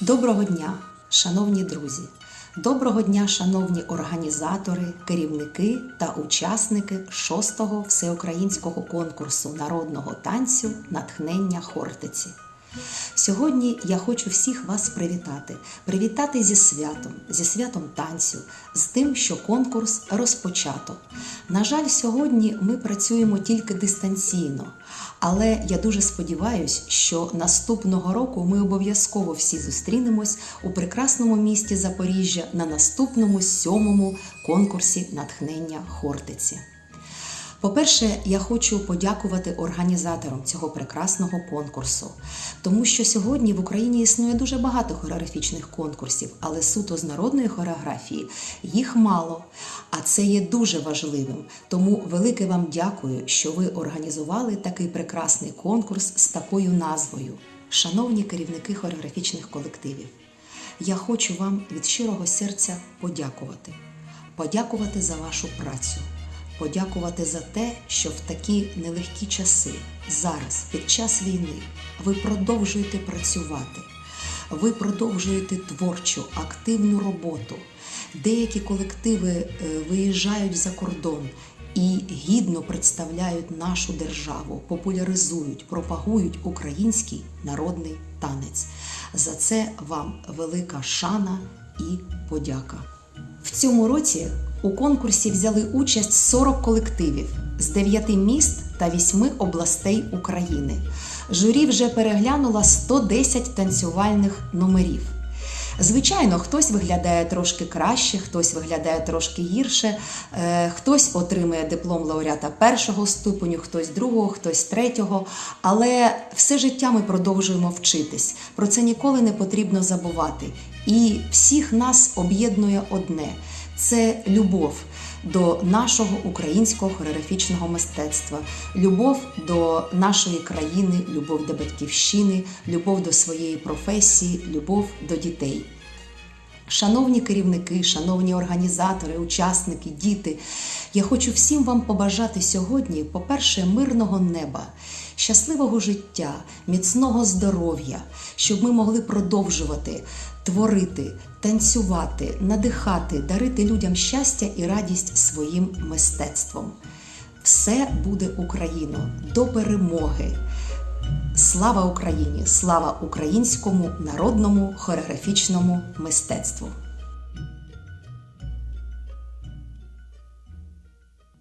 Доброго дня, шановні друзі! Доброго дня, шановні організатори, керівники та учасники 6-го всеукраїнського конкурсу народного танцю Натхнення Хортиці. Сьогодні я хочу всіх вас привітати, привітати зі святом, зі святом танцю, з тим, що конкурс розпочато. На жаль, сьогодні ми працюємо тільки дистанційно, але я дуже сподіваюся, що наступного року ми обов'язково всі зустрінемось у прекрасному місті Запоріжжя на наступному сьомому конкурсі натхнення Хортиці. По-перше, я хочу подякувати організаторам цього прекрасного конкурсу, тому що сьогодні в Україні існує дуже багато хореографічних конкурсів, але суто з народної хореографії їх мало. А це є дуже важливим. Тому велике вам дякую, що ви організували такий прекрасний конкурс з такою назвою. Шановні керівники хореографічних колективів, я хочу вам від щирого серця подякувати, подякувати за вашу працю подякувати за те, що в такі нелегкі часи, зараз, під час війни, ви продовжуєте працювати, ви продовжуєте творчу, активну роботу. Деякі колективи е, виїжджають за кордон і гідно представляють нашу державу, популяризують, пропагують український народний танець. За це вам велика шана і подяка. В цьому році у конкурсі взяли участь 40 колективів з 9 міст та 8 областей України. Журі вже переглянула 110 танцювальних номерів. Звичайно, хтось виглядає трошки краще, хтось виглядає трошки гірше, е, хтось отримує диплом лауреата першого ступеню, хтось другого, хтось третього. Але все життя ми продовжуємо вчитись. Про це ніколи не потрібно забувати. І всіх нас об'єднує одне це любов до нашого українського хореографічного мистецтва, любов до нашої країни, любов до батьківщини, любов до своєї професії, любов до дітей. Шановні керівники, шановні організатори, учасники, діти, я хочу всім вам побажати сьогодні, по-перше, мирного неба, щасливого життя, міцного здоров'я, щоб ми могли продовжувати творити, танцювати, надихати, дарити людям щастя і радість своїм мистецтвом. Все буде Україно до перемоги! Слава Україні! Слава українському народному хореографічному мистецтву!